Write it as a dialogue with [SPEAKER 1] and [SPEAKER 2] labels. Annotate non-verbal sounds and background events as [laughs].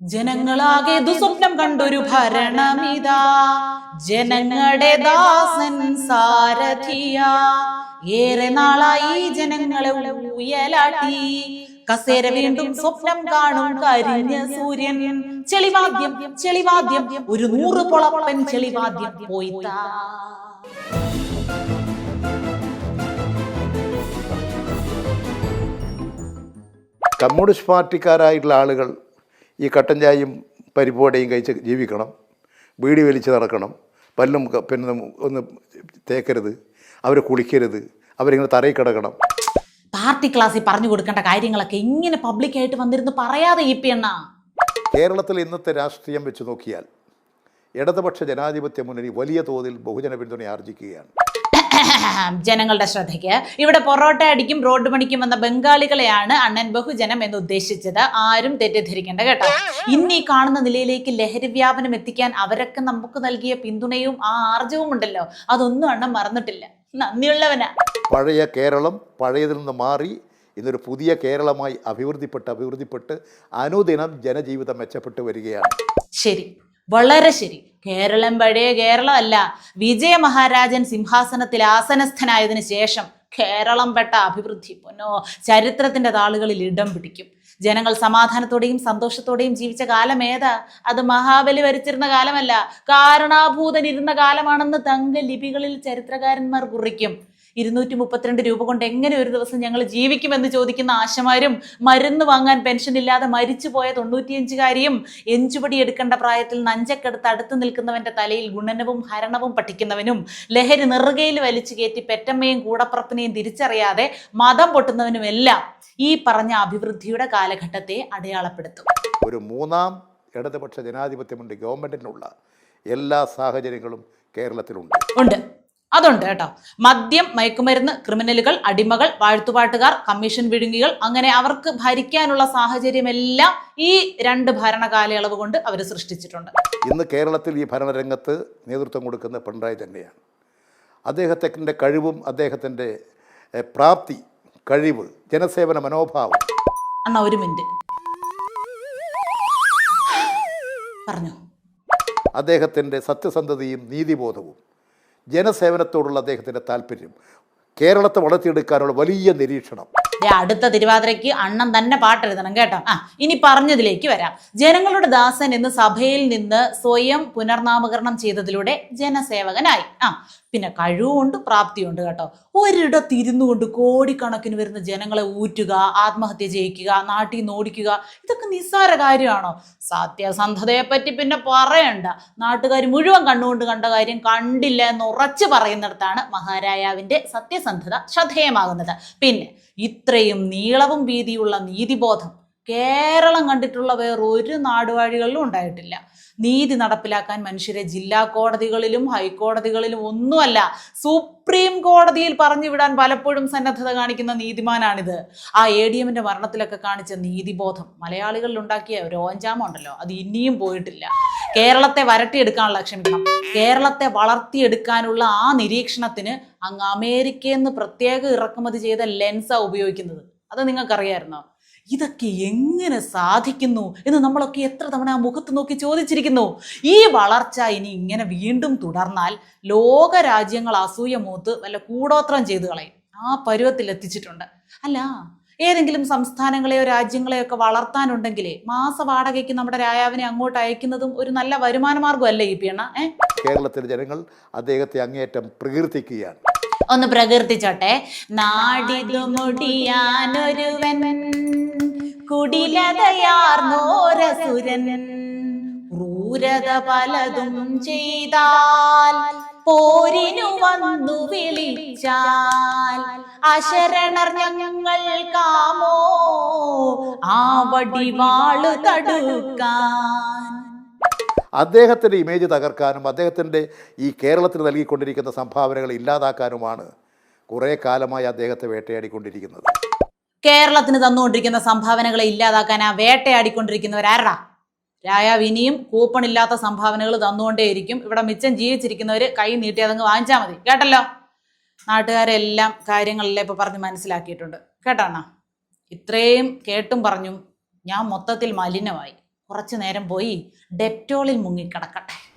[SPEAKER 1] ജനങ്ങളാകെ ദുസ്വപ്നം കണ്ടൊരു ഭരണമിതാ. ജനങ്ങളുടെ ദാസൻ സാരഥിയ. ഏറെ നാളായി ജനങ്ങളെ ഉയലാട്ടി കസേര വീണ്ടും സ്വപ്നം കാണും കരിഞ്ഞ സൂര്യൻ. ചെളിവാദ്യം ചെളിവാദ്യം ഒരു നൂറ് പൊളപ്പൻ ചെളിവാദ്യം പോയി
[SPEAKER 2] കമ്മ്യൂണിസ്റ്റ് പാർട്ടിക്കാരായിട്ടുള്ള ആളുകൾ ഈ കട്ടൻ ചായയും പരിപ്പുവടയും കഴിച്ച് ജീവിക്കണം. ബീഡി വലിച്ച് നടക്കണം. പല്ലും പിന്നെ ഒന്ന് തേക്കരുത്. അവർ കുളിക്കരുത്. അവരിങ്ങനെ തറയിൽ കിടക്കണം.
[SPEAKER 1] പാർട്ടി ക്ലാസ്സിൽ പറഞ്ഞു കൊടുക്കേണ്ട കാര്യങ്ങളൊക്കെ ഇങ്ങനെ പബ്ലിക്കായിട്ട് വന്നിരുന്ന് പറയാതെ ഈ പി എണ്ണ
[SPEAKER 2] കേരളത്തിൽ ഇന്നത്തെ രാഷ്ട്രീയം വെച്ച് നോക്കിയാൽ ഇടതുപക്ഷ ജനാധിപത്യ മുന്നണി വലിയ തോതിൽ ബഹുജന പിന്തുണ ആർജിക്കുകയാണ്. [laughs]
[SPEAKER 1] ജനങ്ങളുടെ ശ്രദ്ധയ്ക്ക്. ഇവിടെ പൊറോട്ട അടിക്കും റോഡ് പണിക്കും വന്ന ബംഗാളികളെയാണ് അണ്ണൻ ബഹുജനം എന്ന് ഉദ്ദേശിച്ചത്. ആരും തെറ്റിദ്ധരിക്കേണ്ട കേട്ടോ. ഇന്ന് ഈ കാണുന്ന നിലയിലേക്ക് ലഹരി വ്യാപനം എത്തിക്കാൻ അവരൊക്കെ നമുക്ക് നൽകിയ പിന്തുണയും ആ ആർജവും ഉണ്ടല്ലോ. അതൊന്നും അണ്ണൻ മറന്നിട്ടില്ല. നന്ദിയുള്ളവനാ.
[SPEAKER 2] പഴയ കേരളം പഴയതിൽ നിന്ന് മാറി ഇന്നൊരു പുതിയ കേരളമായി അഭിവൃദ്ധിപ്പെട്ട് അഭിവൃദ്ധിപ്പെട്ട് അനുദിനം ജനജീവിതം മെച്ചപ്പെട്ടു വരികയാണ്.
[SPEAKER 1] ശരി. വളരെ ശരി. കേരളം പഴയ കേരളമല്ല. വിജയ മഹാരാജൻ സിംഹാസനത്തിൽ ആസനസ്ഥനായതിനു ശേഷം കേരളം പെട്ട അഭിവൃദ്ധി പൊന്നോ ചരിത്രത്തിന്റെ താളുകളിൽ ഇടം പിടിക്കും. ജനങ്ങൾ സമാധാനത്തോടെയും സന്തോഷത്തോടെയും ജീവിച്ച കാലം ഏതാ? അത് മഹാബലി വരിച്ചിരുന്ന കാലമല്ല. കാരണാഭൂതൻ ഇരുന്ന കാലമാണെന്ന് തങ്ക ലിപികളിൽ ചരിത്രകാരന്മാർ കുറിക്കും. ഇരുന്നൂറ്റി മുപ്പത്തിരണ്ട് രൂപ കൊണ്ട് എങ്ങനെ ഒരു ദിവസം ഞങ്ങൾ ജീവിക്കുമെന്ന് ചോദിക്കുന്ന ആശമാരും മരുന്ന് വാങ്ങാൻ പെൻഷൻ ഇല്ലാതെ മരിച്ചുപോയ തൊണ്ണൂറ്റിയഞ്ചുകാരിയും എഞ്ചുപടി എടുക്കേണ്ട പ്രായത്തിൽ നഞ്ചക്കെടുത്ത് അടുത്ത് നിൽക്കുന്നവന്റെ തലയിൽ ഗുണനവും ഹരണവും പഠിക്കുന്നവനും ലഹരി നെറുകയിൽ വലിച്ചു കയറ്റി പെറ്റമ്മയും കൂടപ്പുറപ്പിനെയും തിരിച്ചറിയാതെ മതം പൊട്ടുന്നവനുമെല്ലാം ഈ പറഞ്ഞ അഭിവൃദ്ധിയുടെ കാലഘട്ടത്തെ അടയാളപ്പെടുത്തും.
[SPEAKER 2] ഒരു മൂന്നാം ഇടതുപക്ഷ ജനാധിപത്യമുണ്ട് ഗവൺമെന്റിനുള്ള എല്ലാ സാഹചര്യങ്ങളും കേരളത്തിലുണ്ട്.
[SPEAKER 1] ഉണ്ട്. അതുണ്ട് കേട്ടോ. മദ്യം മയക്കുമരുന്ന് ക്രിമിനലുകൾ അടിമകൾ വാഴ്ത്തുപാട്ടുകാർ കമ്മീഷൻ വിഴുങ്ങികൾ അങ്ങനെ അവർക്ക് ഭരിക്കാനുള്ള സാഹചര്യമെല്ലാം ഈ രണ്ട് ഭരണകാലയളവ് കൊണ്ട് അവർ സൃഷ്ടിച്ചിട്ടുണ്ട്.
[SPEAKER 2] ഇന്ന് കേരളത്തിൽ ഈ ഭരണരംഗത്ത് നേതൃത്വം കൊടുക്കുന്ന പിണറായി തന്നെയാണ്. അദ്ദേഹത്തിന്റെ കഴിവും അദ്ദേഹത്തിന്റെ പ്രാപ്തി കഴിവ് ജനസേവന മനോഭാവം.
[SPEAKER 1] അണ്ണ ഒരു മിനിറ്റ്. പറഞ്ഞു.
[SPEAKER 2] അദ്ദേഹത്തിന്റെ സത്യസന്ധതയും നീതിബോധവും. ജനസേവനത്തോടുള്ള അദ്ദേഹത്തിന്റെ താല്പര്യം. കേരളത്തെ വളർത്തിയെടുക്കാനുള്ള വലിയ നിരീക്ഷണം.
[SPEAKER 1] അടുത്ത തിരുവാതിരയ്ക്ക് അണ്ണൻ തന്നെ പാട്ടെഴുതണം കേട്ടോ. ആ ഇനി പറഞ്ഞതിലേക്ക് വരാം. ജനങ്ങളുടെ ദാസൻ എന്ന് സഭയിൽ നിന്ന് സ്വയം പുനർനാമകരണം ചെയ്തതിലൂടെ ജനസേവകനായി. ആ പിന്നെ കഴിവുണ്ട് പ്രാപ്തിയുണ്ട് കേട്ടോ. ഒരിടത്ത് ഇരുന്നു കൊണ്ട് കോടിക്കണക്കിന് വരുന്ന ജനങ്ങളെ ഊറ്റുക ആത്മഹത്യ ചെയ്യിക്കുക നാട്ടിൽ നിന്ന് ഓടിക്കുക ഇതൊക്കെ നിസ്സാര കാര്യമാണോ? സത്യസന്ധതയെ പറ്റി പിന്നെ പറയണ്ട. നാട്ടുകാർ മുഴുവൻ കണ്ണുകൊണ്ട് കണ്ട കാര്യം കണ്ടില്ല എന്ന് ഉറച്ചു പറയുന്നിടത്താണ് മഹാരാജാവിന്റെ സത്യസന്ധത ശ്രദ്ധേയമാകുന്നത്. പിന്നെ ഇത്രയും നീളവും വീതിയുള്ള നീതിബോധം കേരളം കണ്ടിട്ടുള്ള വേറൊരു നാടുവാഴികളിലും ഉണ്ടായിട്ടില്ല. നീതി നടപ്പിലാക്കാൻ മനുഷ്യരെ ജില്ലാ കോടതികളിലും ഹൈക്കോടതികളിലും ഒന്നുമല്ല സുപ്രീം കോടതിയിൽ പറഞ്ഞു വിടാൻ പലപ്പോഴും സന്നദ്ധത കാണിക്കുന്ന നീതിമാനാണിത്. ആ എ ഡി എമ്മിന്റെ മരണത്തിലൊക്കെ കാണിച്ച നീതിബോധം മലയാളികളിൽ ഉണ്ടാക്കിയ രോഞ്ചാമുണ്ടല്ലോ അത് ഇനിയും പോയിട്ടില്ല. കേരളത്തെ വരട്ടിയെടുക്കാനുള്ള ക്ഷമിക്കണം. കേരളത്തെ വളർത്തിയെടുക്കാനുള്ള ആ നിരീക്ഷണത്തിന് അങ്ങ് അമേരിക്കയിൽ നിന്ന് പ്രത്യേക ഇറക്കുമതി ചെയ്ത ലെൻസാ ഉപയോഗിക്കുന്നത്. അത് നിങ്ങൾക്കറിയായിരുന്നോ? ഇതൊക്കെ എങ്ങനെ സാധിക്കുന്നു എന്ന് നമ്മളൊക്കെ എത്ര തവണ ആ മുഖത്ത് നോക്കി ചോദിച്ചിരിക്കുന്നു. ഈ വളർച്ച ഇനി ഇങ്ങനെ വീണ്ടും തുടർന്നാൽ ലോക രാജ്യങ്ങൾ അസൂയ മൂത്ത് വല്ല കൂടോത്രം ചെയ്തു കളയും. ആ പരുവത്തിൽ എത്തിച്ചിട്ടുണ്ട്. അല്ല ഏതെങ്കിലും സംസ്ഥാനങ്ങളെയോ രാജ്യങ്ങളെയോ ഒക്കെ വളർത്താനുണ്ടെങ്കിലേ മാസ വാടകയ്ക്ക് നമ്മുടെ രായാവിനെ അങ്ങോട്ട് അയക്കുന്നതും ഒരു നല്ല വരുമാന മാർഗമല്ലേ ഈ ഏ?
[SPEAKER 2] കേരളത്തിലെ ജനങ്ങൾ അദ്ദേഹത്തെ അങ്ങേയറ്റം പ്രകീർത്തിക്കുകയാണ്.
[SPEAKER 1] ഒന്ന് പ്രകീർത്തിച്ചോട്ടെ. നാടിതു മുടിയാനൊരുവൻ കുടിലതയാർന്നോരസുരൻ ക്രൂരത പലതും ചെയ്താൽ പോരിനു വന്നു വിളിച്ചാൽ അശരണർ ഞങ്ങൾ കാമോ? ആ വടിവാൾ തടുക്കാൻ.
[SPEAKER 2] അദ്ദേഹത്തിന്റെ ഇമേജ് തകർക്കാനും അദ്ദേഹത്തിന്റെ ഈ കേരളത്തിന് നൽകിക്കൊണ്ടിരിക്കുന്ന സംഭാവനകൾ ഇല്ലാതാക്കാനുമാണ് കുറേ കാലമായി അദ്ദേഹത്തെ വേട്ടയാടിക്കൊണ്ടിരിക്കുന്നത്.
[SPEAKER 1] കേരളത്തിന് തന്നുകൊണ്ടിരിക്കുന്ന സംഭാവനകളെ ഇല്ലാതാക്കാൻ ആ വേട്ടയാടിക്കൊണ്ടിരിക്കുന്നവരാരടാ രായാവ് ഇനിയും കൂപ്പൺ ഇല്ലാത്ത സംഭാവനകൾ തന്നുകൊണ്ടേയിരിക്കും. ഇവിടെ മിച്ചം ജീവിച്ചിരിക്കുന്നവർ കൈ നീട്ടി അതങ്ങ് വാങ്ങിച്ചാൽ മതി. കേട്ടല്ലോ? നാട്ടുകാരെല്ലാം കാര്യങ്ങളെല്ലാം ഇപ്പോൾ പറഞ്ഞ് മനസ്സിലാക്കിയിട്ടുണ്ട്. കേട്ടാണ ഇത്രയും കേട്ടും പറഞ്ഞും ഞാൻ മൊത്തത്തിൽ മലിനമായി. കുറച്ചു നേരം പോയി ഡെറ്റോളിൽ മുങ്ങിക്കിടക്കട്ടെ.